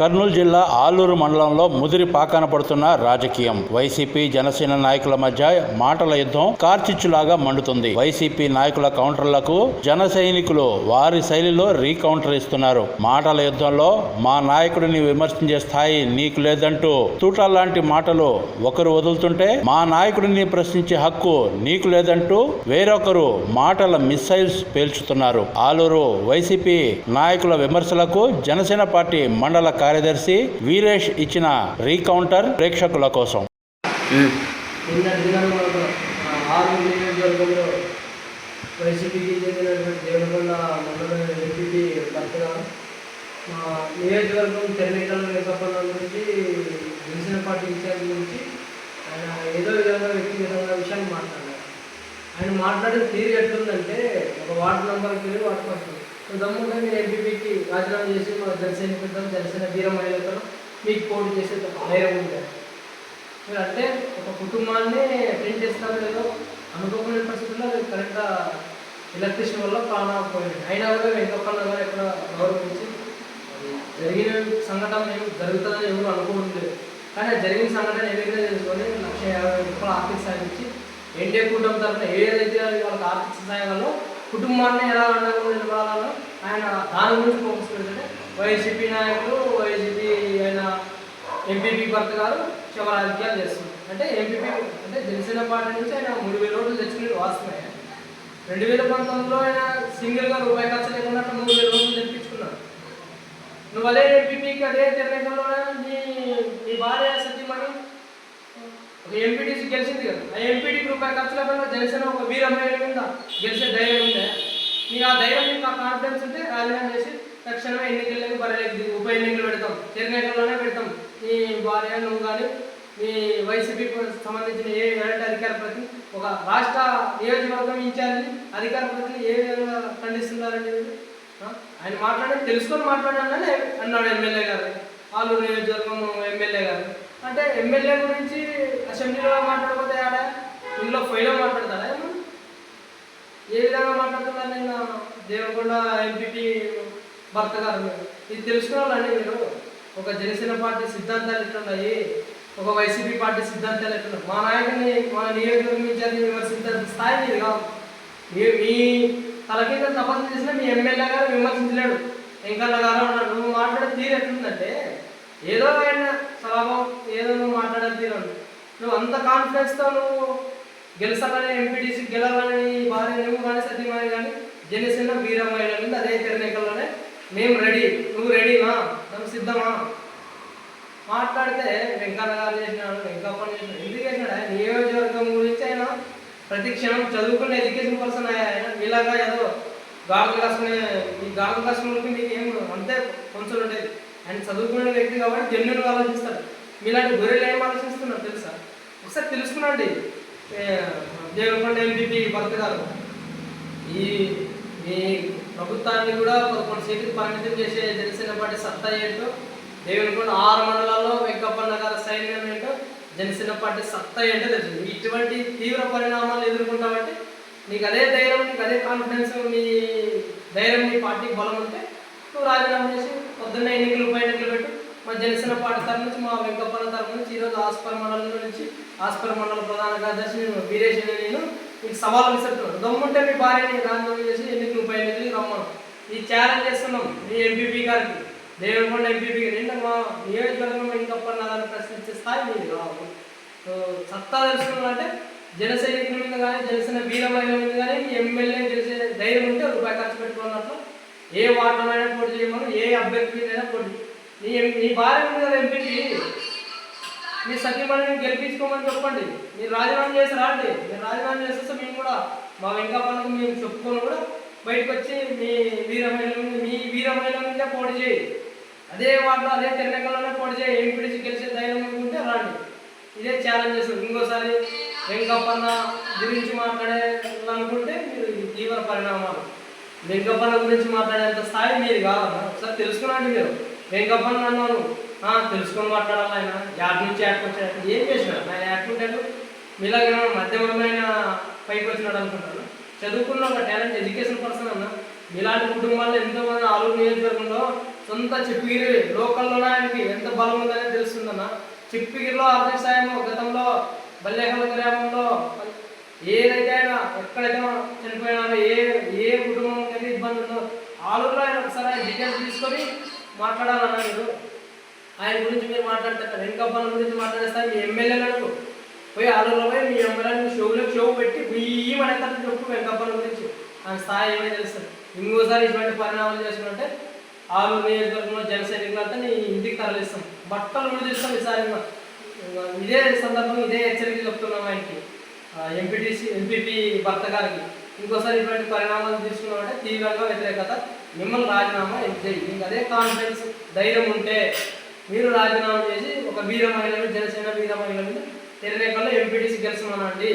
కర్నూలు జిల్లా ఆలూరు మండలంలో ముదిరి పాకాన పడుతున్న రాజకీయం. వైసీపీ జనసేన నాయకుల మధ్య మాటల యుద్ధం కార్చిచ్చులాగా మండుతుంది. వైసీపీ నాయకుల కౌంటర్లకు జన సైనికులు వారి శైలిలో రీకౌంటర్ ఇస్తున్నారు. మాటల యుద్ధంలో మా నాయకుడిని విమర్శించే స్థాయి నీకు లేదంటూ తూటాల లాంటి మాటలు ఒకరు వదులుతుంటే మా నాయకుడిని ప్రశ్నించే హక్కు నీకు లేదంటూ వేరొకరు మాటల మిస్సైల్స్ పేల్చుతున్నారు. ఆలూరు వైసీపీ నాయకుల విమర్శలకు జనసేన పార్టీ మండల కార్యదర్శి వీరేష్ ఇచ్చిన రీకౌంటర్ ప్రేక్షకుల కోసం. ఆరు వైసీపీకి చెందినటువంటి దేవనకొండ మండలం ఎంపీపీ భర్తగా మా నియోజకవర్గం తెరనికల వేసప్పన్న గురించి జనసేన పార్టీ ఇన్ఛార్జ్ గురించి ఆయన ఏదో విధంగా వ్యక్తిగతంగా విషయాన్ని మాట్లాడారు ఆయన మాట్లాడిన తీరు ఎట్లుందంటే ఒక వార్డు నెంబర్కి వెళ్ళి వార్డు పర్సన్. దమ్ముగా మీరు ఎంపీపీకి రాజీనామా చేసి మా జనసేన పెద్దాం జనసేన వీర మహిళలతో మీకు పోటీ చేసే ధైర్యం ఉంది. మీరు అంటే ఒక కుటుంబాన్ని ప్రింట్ చేస్తారో లేదో అనుకోకుండా పరిస్థితుల్లో అది కరెక్ట్గా ఎలక్ట్రిషన్ వల్ల ప్రాణం పోయింది అయినా కూడా వెంకప్పన్న గారు ఎక్కడ గౌరవించి జరిగిన సంఘటన ఏమి జరుగుతుందని ఎవరు అనుకోవట్లేదు. కానీ జరిగిన సంఘటన ఏదైతే తెలుసుకొని లక్ష యాభై రూపాయలు ఆర్థిక సాయం ఇచ్చి ఎన్టీఏ కుటుంబం తరఫున ఏదైతే వాళ్ళకి ఆర్థిక సహాయం కుటుంబాన్ని ఎలా అండగా నిలబడాలో ఆయన దాని గురించి ఫోకస్ పెడితే వైసీపీ నాయకులు వైసీపీ ఆయన ఎంపీపీ భర్త గారు శవ రాజకీయాలు చేస్తున్నారు. అంటే ఎంపీపీ అంటే జనసేన పార్టీ నుంచి ఆయన మూడు వేల ఓట్లు తెచ్చుకుని వాస్తవమే రెండు వేల పంతొమ్మిదిలో ఆయన సింగిల్గా రూపాయి ఖర్చు లేకుండా మూడు వేల ఓట్లు తెప్పించుకున్నాడు. నువ్వు అదే ఎంపీపీకి అదే తెలంగాణలో నీ నీ భార్య సత్యమణి ఒక ఎంపీటీసీ గెలిచింది కదా. ఆ ఎంపీటీకి రూపాయి ఖర్చు లేకుండా జనసేన ఒక వీరమ్మాయి మీద గెలిచే ధైర్యం ఉందా? నీకు ఆ దైవం యొక్క కాన్ఫిడెన్స్ ఉంటే రాజీనామా చేసి తక్షణమే ఎన్నికలకు బరలేదు ఉప ఎన్నికలు పెడతాం. తెలంగాణలోనే పెడతాం. నీ భార్య నువ్వు కానీ నీ వైసీపీ సంబంధించిన ఏ ఎలాంటి అధికార ప్రతి ఒక రాష్ట్ర నియోజకవర్గం ఇన్ఛార్జ్ అధికార ప్రతిని ఏ విధంగా ఖండిస్తున్నారండి ఆయన మాట్లాడి తెలుసుకొని మాట్లాడాలని అన్నాడు ఎమ్మెల్యే గారు. ఆలూరు నియోజకవర్గం ఎమ్మెల్యే గారు. అంటే ఎమ్మెల్యే గురించి అసెంబ్లీలో మాట్లాడకపోతే ఆడ ఇంట్లో ఫైలో మాట్లాడతాడా? ఏ విధంగా మాట్లాడుతున్నారు నేను? దేవకొండ ఎంపీపీ భర్త గారు. ఇది తెలుసుకోవాలండి మీరు. ఒక జనసేన పార్టీ సిద్ధాంతాలు ఎట్లున్నాయి? ఒక వైసీపీ పార్టీ సిద్ధాంతాలు ఎట్లున్నాయి? మా నాయకుని మా నియోజకవర్గం ఇన్ఛార్జి విమర్శించాల్సిన స్థాయి మీరు కాదు మీ మీ తల కింద తపస్సు చేసిన మీ ఎమ్మెల్యే గారు విమర్శించలేడు. వెంకన్న గారు అన్నాడు నువ్వు మాట్లాడే తీరు ఎట్లుందంటే ఏదో ఆయన స్వభావం ఏదో నువ్వు మాట్లాడే తీరు నువ్వు అంత కాన్ఫిడెన్స్తో నువ్వు గెలిచాలని ఎంపీటీసీ గెలవాలని భార్య నువ్వు కానీ సత్యమాని కానీ జనసేన వీరమ్మ ఉంది అదే తెరనేకల్లోనే మేము రెడీ. నువ్వు రెడీమా మేము సిద్ధమా? మాట్లాడితే వెంకన్న గారు చేసినాడు వెంకప్పని చేసినాడు. ఎందుకు చేసినాడు? ఆయన నియోజకవర్గం గురించి ఆయన ప్రతి క్షణం చదువుకున్న ఎడ్యుకేషన్ పర్సన్ ఆయన. ఇలాగా ఏదో గాడులు కష్టమే ఈ గాడులు కాసుకున్నకి మీకు ఏం అంతే కొంచెం ఉండేది. ఆయన చదువుకునే వ్యక్తి కాబట్టి జన్యులు ఆలోచిస్తాడు. మీలాంటి గొర్రెలు ఏం ఆలోచిస్తున్నారు తెలుసా? ఒకసారి తెలుసుకున్నాండి దేవకొండ ఎంపీపీ భర్త గారు ఈ మీ ప్రభుత్వాన్ని కూడా పదకొండు సీట్లు పరిమితం చేసే జనసేన పార్టీ సత్తా ఏంటో దేవకొండ ఆరు మండలాల్లో వెంకప్పన్న గారు సైన్యం ఏంటో జనసేన పార్టీ సత్తా ఏంటో తెలుసు ఇటువంటి తీవ్ర పరిణామాలు ఎదుర్కొంటామంటే నీకు అదే ధైర్యం నీకు అదే కాన్ఫిడెన్స్ నీ ధైర్యం నీ పార్టీకి బలం ఉంటే నువ్వు రాజీనామా చేసి పొద్దున్న ఎన్నికలు ఉప ఎన్నికలు పెట్టు. మా జనసేన పార్టీ తరఫు నుంచి మా వెంకప్పన్న తరఫు నుంచి ఈరోజు ఆస్పర్ మండలం నుంచి ఆస్పర్ మండల ప్రధాన కార్యదర్శి నేను వీరేష్ అని నేను మీకు సవాలు విసురుతున్నాను. దమ్ముంటే మీ భార్యని రాజీనామా చేసి ఎన్నికలు ముప్పై ఎనిమిది రమ్మను. ఈ ఛాలెంజ్ చేస్తున్నాం మీ ఎంపీపీ గారికి. దేవరకొండ ఎంపీపీ నిన్న మా నియోజకవర్గంలో వెంకప్పన్న ప్రశ్నించే స్థాయి మీరు రావు సో సత్తా తెలుసుకోవాలంటే జన సైనికుల మీద కానీ జనసేన వీరమైన మీద కానీ ఎమ్మెల్యే చేసే ధైర్యం ఉంటే రూపాయి ఖర్చు పెట్టుకున్నట్లు ఏ వార్డులైనా పోటీ చేయమని ఏ అభ్యర్థి మీదైనా పోటీ నీ నీ భార్య మీద ఎంపీకి మీ సత్యమణిని గెలిపించుకోమని చెప్పండి. మీరు రాజీనామా చేసి రాండి. మీరు రాజీనామా చేసేస్తే మేము కూడా మా వెంకప్పన్నకు మేము చెప్పుకొని కూడా బయటకు వచ్చి మీ వీరమైన మీ వీరమైన మీద పోటీ చేయి. అదే వాటిలో అదే తెలంగాణలోనే పోటీ చేయి. ఎంపీడీసీ గెలిచే ధైర్యం ఉంటే రాండి. ఇదే ఛాలెంజ్ చేస్తుంది. ఇంకోసారి వెంకప్పన్న గురించి మాట్లాడాలనుకుంటే మీరు తీవ్ర పరిణామాలు. వెంకప్పన్న గురించి మాట్లాడేంత స్థాయి మీరు కాదన్న ఒకసారి తెలుసుకున్నాండి మీరు. వెంకప్పన్న అన్నాను తెలుసుకొని మాట్లాడాలి ఆయన. యాడ్ నుంచి యాడ్కి వచ్చాడు ఏం చేసినాడు? ఆయన యాడ్కుంటాడు మీలాగే మధ్యమైన పైకి వచ్చినాడు అనుకుంటాను. చదువుకున్న ఒక టాలెంట్ ఎడ్యుకేషన్ పర్సన్ అన్న. ఇలాంటి కుటుంబాల్లో ఎంతోమంది ఆలూరు నియోజకవర్గంలో సొంత చెప్పిగిరి లోకల్లోనే ఆయనకి ఎంత బలం ఉందనే తెలుస్తుందన్న. చెప్పిగిరిలో ఆర్థిక సాయం గతంలో బల్లేహల గ్రామంలో ఏదైతే ఆయన ఎక్కడైతే చనిపోయినారో ఏ ఏ కుటుంబం కలిగి ఇబ్బంది ఉందో ఆలూరులో ఆయన ఒకసారి డీటెయిల్స్ తీసుకొని మాట్లాడాలన్నా మీరు? ఆయన గురించి మీరు మాట్లాడతారు వెనుకప్పల గురించి మాట్లాడేస్తారు? మీ ఎమ్మెల్యేలకు పోయి ఆలూరులో పోయి మీ ఎమ్మెల్యేని షోలో షో పెట్టి మీ అనేస్తారు చెప్పు వెంకప్పన్న గురించి. ఆయన స్థాయి ఏమైనా తెలుస్తుంది ఇంకోసారి ఇటువంటి పరిణామాలు చేసుకుంటే ఆరు నియోజకవర్గంలో జన సైనికులంతా నీ ఇంటికి తరలిస్తాం. బట్టలు విడిదిస్తాం ఈసారి ఇదే సందర్భం ఇదే హెచ్చరిక చెప్తున్నాం ఆయనకి. ఎంపీటీసీ ఎంపీపీ భర్త గారికి. ఇంకోసారి ఇటువంటి పరిణామాలు తీసుకున్నామంటే తీవ్రంగా వ్యతిరేకత మిమ్మల్ని రాజీనామా చేయి మీకు అదే కాన్ఫిడెన్స్ ధైర్యం ఉంటే మీరు రాజీనామా చేసి ఒక వీర మహిళను జనసేన వీర మహిళను తెరరేఖల్లో ఎంపీటీసీ గెలుచున్నానండి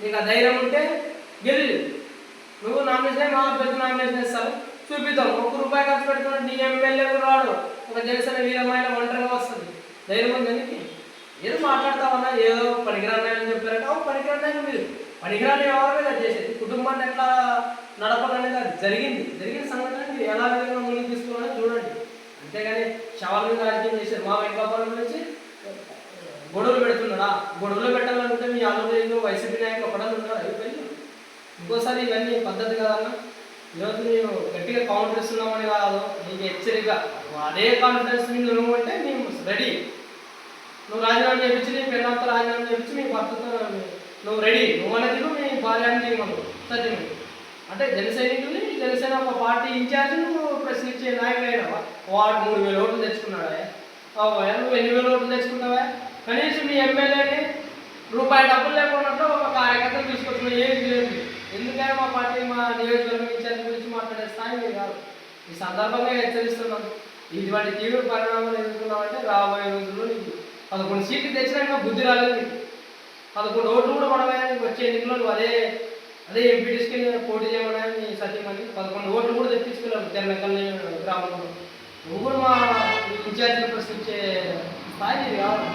నీకు ఆ ధైర్యం ఉంటే గెలి నువ్వు నామినేషన్ మా అభ్యర్థి నామినేషన్ ఇస్తారు చూపిద్దాం. ఒక్క రూపాయి ఖర్చు పెట్టుకున్నాడు నీ ఎమ్మెల్యే కూడా రాడు. ఒక జనసేన వీరమైన ఒంటరిగా వస్తుంది. ధైర్యం ఉంది దానికి ఏదో మాట్లాడతామన్నా ఏదో పనికిరాని చెప్పారంటే పనికిరాని మీరు. పనికిరాని ఎవరు మీద చేసేది. కుటుంబాన్ని ఎట్లా నడపాలనేది అది జరిగింది. జరిగిన సంఘటన మీరు ఎలా విధంగా ముందుకు తీసుకోవాలని చూడండి. అంతేగాని శవాల మీద రాజకీయం చేశారు. మా వెంకపాలెం నుంచి గొడవలు పెడుతున్నాడా? గొడవలు పెట్టాలనుకుంటే మీ ఆంధ్రప్రదేశ్లో వైసీపీ నాయకులు ఒకడని ఉన్నారు అయిపోయింది. ఇంకోసారి ఇవన్నీ పద్ధతి కదన్నా ఈరోజు నేను గట్టిగా కౌంటర్ ఇస్తున్నామని కాదు. నీకు హెచ్చరిక. అదే కాన్ఫిడెన్స్ మీద నువ్వు అంటే మేము రెడీ. నువ్వు రాజీనామా చేయించి నీ పిల్లలతో రాజీనామా చేయించి మీ భర్తతో నువ్వు రెడీ. నువ్వు అనేది మీ భార్యని చేయమను. సత్యం. అంటే జనసైనికుని జనసేన ఒక పార్టీ ఇన్ఛార్జ్ ప్రశ్నించే నాయకుడు అయినావా? వాడు మూడు వేల ఓట్లు తెచ్చుకున్నాడా నువ్వు ఎన్ని వేల ఓట్లు తెచ్చుకున్నావా కనీసం మీ ఎమ్మెల్యేని రూపాయి డబ్బులు లేకుండా ఒక కార్యకర్తను తీసుకొచ్చిన ఏది లేదు. ఎందుకైనా మా పార్టీ మా నియోజకవర్గం ఇన్ఛార్జ్ గురించి మాట్లాడే స్థాయి మీరు కాదు. ఈ సందర్భంగా హెచ్చరిస్తున్నాను ఇటువంటి తీవ్ర పరిణామాలు ఎదుర్కొన్నామంటే రాబోయే రోజుల్లో నీకు పదకొండు సీట్లు తెచ్చినాక బుద్ధి రాలేదు నీకు. పదకొండు ఓట్లు కూడా పడవే వచ్చే ఎన్నికల్లో నువ్వు అదే అదే ఎంపీటీస్కి పోటీ చేయమని నీ సత్యమని పదకొండు ఓట్లు కూడా తెప్పించుకోలేము తెరనకల్ని గ్రామంలో. నువ్వు కూడా మా ఇన్ఛార్జిని ప్రశ్నించే స్థాయి కావాలి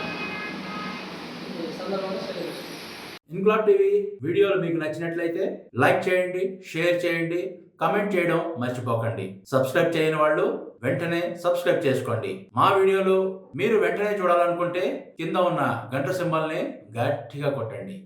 సందర్భంగా సెలవు. ఇన్క్లాబ్ టీవీ వీడియోలు మీకు నచ్చినట్లయితే లైక్ చేయండి షేర్ చేయండి కమెంట్ చేయడం మర్చిపోకండి. సబ్స్క్రైబ్ చేయని వాళ్ళు వెంటనే సబ్స్క్రైబ్ చేసుకోండి. మా వీడియోలు మీరు వెంటనే చూడాలనుకుంటే కింద ఉన్న గంట సింబల్ని గట్టిగా కొట్టండి.